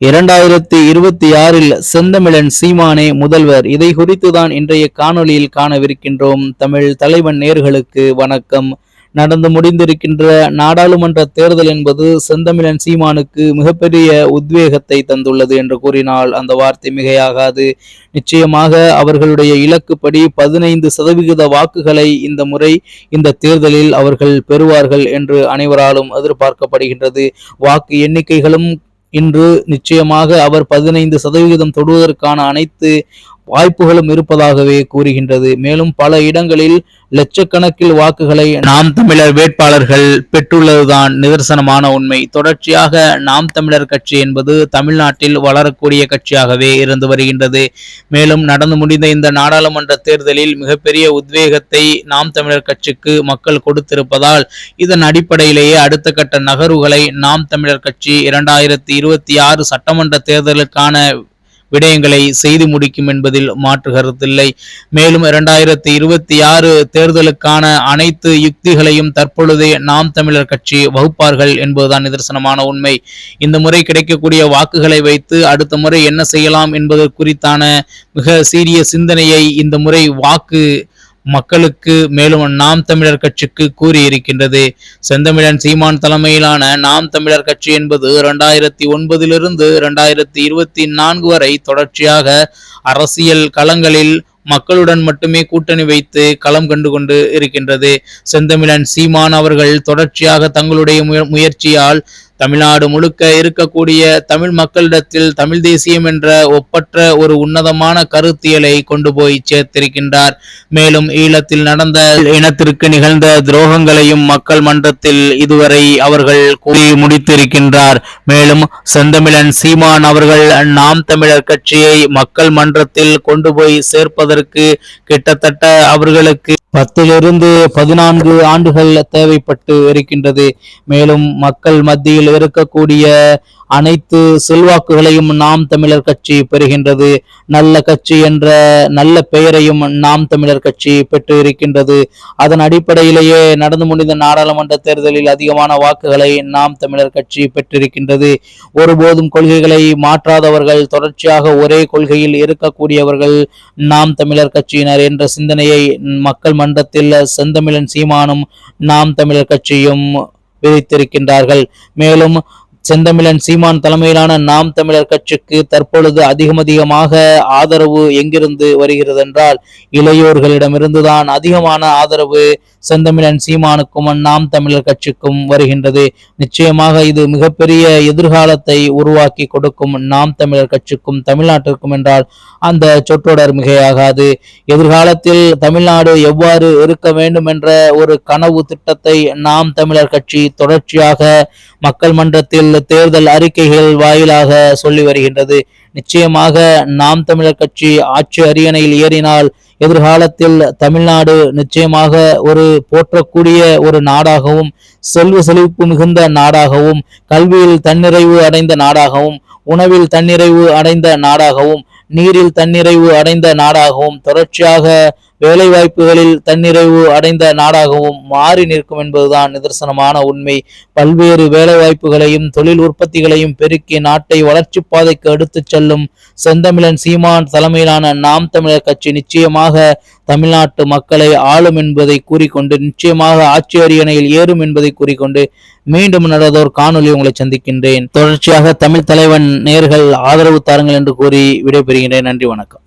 இரண்டாயிரத்தி இருபத்தி ஆறில் செந்தமிழன் சீமானே முதல்வர். இதை குறித்துதான் இன்றைய காணொளியில் காணவிருக்கின்றோம். தமிழ் தலைவன் நேர்களுக்கு வணக்கம். நடந்து முடிந்திருக்கின்ற நாடாளுமன்ற தேர்தல் என்பது செந்தமிழன் சீமானுக்கு மிகப்பெரிய உத்வேகத்தை தந்துள்ளது என்று கூறினால் அந்த வார்த்தை மிகையாகாது. நிச்சயமாக அவர்களுடைய இலக்குப்படி பதினைந்து சதவிகித வாக்குகளை இந்த முறை இந்த தேர்தலில் அவர்கள் பெறுவார்கள் என்று அனைவராலும் எதிர்பார்க்கப்படுகின்றது. வாக்கு எண்ணிக்கைகளும் இன்று நிச்சயமாக அவர் பதினைந்து சதவிகிதம் தொடுவதற்கான அனைத்து வாய்ப்புகளும் இருப்பதாகவே கூறுகின்றது. மேலும் பல இடங்களில் லட்சக்கணக்கில் வாக்குகளை நாம் தமிழர் வேட்பாளர்கள் பெற்றுள்ளதுதான் நிதர்சனமான உண்மை. தொடர்ச்சியாக நாம் தமிழர் கட்சி என்பது தமிழ்நாட்டில் வளரக்கூடிய கட்சியாகவே இருந்து வருகின்றது. மேலும் நடந்து முடிந்த இந்த நாடாளுமன்ற தேர்தலில் மிகப்பெரிய உத்வேகத்தை நாம் தமிழர் கட்சிக்கு மக்கள் கொடுத்திருப்பதால் இதன் அடிப்படையிலேயே அடுத்த கட்ட நகர்வுகளை நாம் தமிழர் கட்சி இரண்டாயிரத்தி இருபத்தி ஆறு சட்டமன்ற தேர்தலுக்கான விடயங்களை செய்து முடிக்கும் என்பதில் மாற்று கருத்தில்லை. மேலும் இரண்டாயிரத்தி இருபத்தி ஆறு தேர்தலுக்கான அனைத்து யுக்திகளையும் தற்பொழுதே நாம் தமிழர் கட்சி வகுப்பார்கள் என்பதுதான் நிதர்சனமான உண்மை. இந்த முறை கிடைக்கக்கூடிய வாக்குகளை வைத்து அடுத்த முறை என்ன செய்யலாம் என்பது குறித்தான மிக சீரிய சிந்தனையை இந்த முறை வாக்கு மக்களுக்கு மேலும் நாம் தமிழர் கட்சிக்கு கூறியிருக்கின்றது. செந்தமிழன் சீமான் தலைமையிலான நாம் தமிழர் கட்சி என்பது இரண்டாயிரத்தி ஒன்பதிலிருந்து இரண்டாயிரத்தி இருபத்தி நான்கு வரை தொடர்ச்சியாக அரசியல் களங்களில் மக்களுடன் மட்டுமே கூட்டணி வைத்து களம் கண்டு கொண்டு இருக்கின்றது. செந்தமிழன் சீமான் அவர்கள் தொடர்ச்சியாக தங்களுடைய முயற்சியால் தமிழ்நாடு முழுக்க இருக்கக்கூடிய தமிழ் மக்களிடத்தில் தமிழ் தேசியம் என்ற ஒப்பற்ற ஒரு உன்னதமான கருத்தியலை கொண்டு போய் சேர்த்திருக்கின்றார். மேலும் ஈழத்தில் நடந்த இனத்திற்கு நிகழ்ந்த துரோகங்களையும் மக்கள் மன்றத்தில் இதுவரை அவர்கள் கூறி முடித்திருக்கின்றார். மேலும் செந்தமிழன் சீமான் அவர்கள் நாம் தமிழர் கட்சியை மக்கள் மன்றத்தில் கொண்டு போய் சேர்ப்பதற்கு கிட்டத்தட்ட அவர்களுக்கு பத்திலிருந்து பதினான்கு ஆண்டுகள் தேவைப்பட்டு இருக்கின்றது. மேலும் மக்கள் மத்தியில் இருக்கக்கூடிய அனைத்து செல்வாக்குகளையும் நாம் தமிழர் கட்சி பெறுகின்றது. நல்ல கட்சி என்ற நல்ல பெயரையும் நாம் தமிழர் கட்சி பெற்று இருக்கின்றது. அதன் அடிப்படையிலேயே நடந்து முடிந்த நாடாளுமன்ற தேர்தலில் அதிகமான வாக்குகளை நாம் தமிழர் கட்சி பெற்றிருக்கின்றது. ஒருபோதும் கொள்கைகளை மாற்றாதவர்கள் தொடர்ச்சியாக ஒரே கொள்கையில் இருக்கக்கூடியவர்கள் நாம் தமிழர் கட்சியினர் என்ற சிந்தனையை மக்கள் மன்றத்தில் செந்தமிழன் சீமானும் நாம் தமிழர் கட்சியும் விதித்திருக்கின்றார்கள். மேலும் செந்தமிழன் சீமான் தலைமையிலான நாம் தமிழர் கட்சிக்கு தற்பொழுது அதிகம் அதிகமாக ஆதரவு எங்கிருந்து வருகிறது என்றால் இளையோர்களிடமிருந்துதான் அதிகமான ஆதரவு செந்தமிழன் சீமானுக்கும் நாம் தமிழர் கட்சிக்கும் வருகின்றது. நிச்சயமாக இது மிகப்பெரிய எதிர்காலத்தை உருவாக்கி கொடுக்கும் நாம் தமிழர் கட்சிக்கும் தமிழ்நாட்டிற்கும் என்றால் அந்த சொற்றொடர் மிகையாகாது. எதிர்காலத்தில் தமிழ்நாடு எவ்வாறு இருக்க வேண்டும் என்ற ஒரு கனவு திட்டத்தை நாம் தமிழர் கட்சி தொடர்ச்சியாக மக்கள் மன்றத்தில் தேர்தல் அறிக்கைகள் வாயிலாக சொல்லி வருகின்றது. நிச்சயமாக நாம் தமிழர் கட்சி ஆட்சி அரியணையில் ஏறினால் எதிர்காலத்தில் தமிழ்நாடு நிச்சயமாக ஒரு போற்றக்கூடிய ஒரு நாடாகவும் செல்வ செழிப்பு மிகுந்த நாடாகவும் கல்வியில் தன்னிறைவு அடைந்த நாடாகவும் உணவில் தன்னிறைவு அடைந்த நாடாகவும் நீரில் தன்னிறைவு அடைந்த நாடாகவும் தொடர்ச்சியாக வேலை வாய்ப்புகளில் தன்னிறைவு அடைந்த நாடாகவும் மாறி நிற்கும் என்பதுதான் நிதர்சனமான உண்மை. பல்வேறு வேலை வாய்ப்புகளையும் தொழில் உற்பத்திகளையும் பெருக்கி நாட்டை வளர்ச்சி பாதைக்கு எடுத்துச் செல்லும் செந்தமிழன் சீமான் தலைமையிலான நாம் தமிழர் கட்சி நிச்சயமாக தமிழ்நாட்டு மக்களை ஆளும் என்பதை கூறிக்கொண்டு நிச்சயமாக ஆட்சி அரியணையில் ஏறும் என்பதை கூறிக்கொண்டு மீண்டும் நடந்தோர் காணொலி உங்களை சந்திக்கின்றேன். தொடர்ச்சியாக தமிழ் தலைவன் நேர்கள் ஆதரவு தாருங்கள் என்று கூறி விடைபெறுகின்றேன். நன்றி வணக்கம்.